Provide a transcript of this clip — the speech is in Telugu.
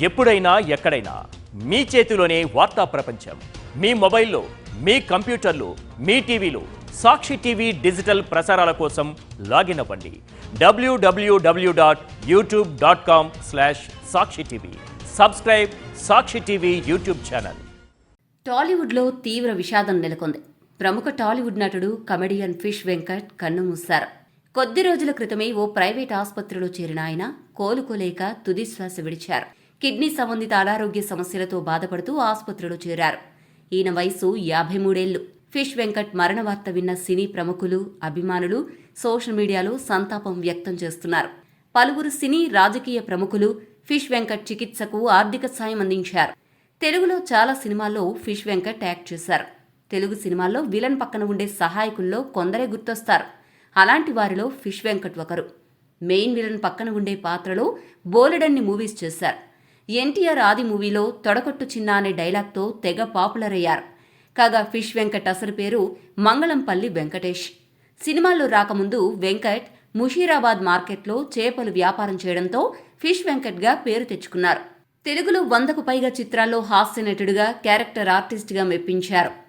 ఎప్పుడైనా ఎక్కడైనా మీ చేతిలోనే వార్తా ప్రపంచం. మీ మొబైల్లో మీ కంప్యూటర్లు మీ టీవీలు. సాక్షి టీవీ డిజిటల్ ప్రసారాల కోసం లాగిన్ అవ్వండి. WWW dot YouTube dot com slash Sakshi TV. Subscribe Sakshi TV YouTube channel. టాలీవుడ్లో తీవ్ర విషాదం నెలకొంది. ప్రముఖ టాలీవుడ్ నటుడు కమెడియన్ ఫిష్ వెంకట్ కన్నుమూశారు కొద్ది రోజుల క్రితమే ఓ ప్రైవేట్ ఆసుపత్రిలో చేరిన ఆయన కోలుకోలేక తుదిశ్వాస విడిచారు. కిడ్నీ సంబంధిత అనారోగ్య సమస్యలతో బాధపడుతూ ఆసుపత్రిలో చేరారు. ఈయన వయసు యాభై మూడేళ్ళు ఫిష్ వెంకట్ మరణ వార్త విన్న సినీ ప్రముఖులు అభిమానులు సోషల్ మీడియాలో సంతాపం వ్యక్తం చేస్తున్నారు. పలువురు సినీ రాజకీయ ప్రముఖులు ఫిష్ వెంకట్ చికిత్సకు ఆర్థిక సాయం అందించారు. తెలుగులో చాలా సినిమాల్లో ఫిష్ వెంకట్ యాక్ట్ చేశారు. తెలుగు సినిమాల్లో విలన్ పక్కన ఉండే సహాయకుల్లో కొందరే గుర్తొస్తారు. అలాంటి వారిలో ఫిష్ వెంకట్ ఒకరు. మెయిన్ విలన్ పక్కన ఉండే పాత్రలో బోలెడన్ని మూవీస్ చేశారు. ఎన్టీఆర్ ఆది మూవీలో తొడకొట్టు చిన్న అనే డైలాగ్తో తెగ పాపులర్ అయ్యారు కాగా ఫిష్ వెంకట్ అసలు పేరు మంగళంపల్లి వెంకటేష్. సినిమాల్లో రాకముందు వెంకట్ ముషీరాబాద్ మార్కెట్లో చేపలు వ్యాపారం చేయడంతో ఫిష్ వెంకట్గా పేరు తెచ్చుకున్నారు. తెలుగులో వందకు పైగా చిత్రాల్లో హాస్య నటుడుగా క్యారెక్టర్ ఆర్టిస్ట్గా మెప్పించారు.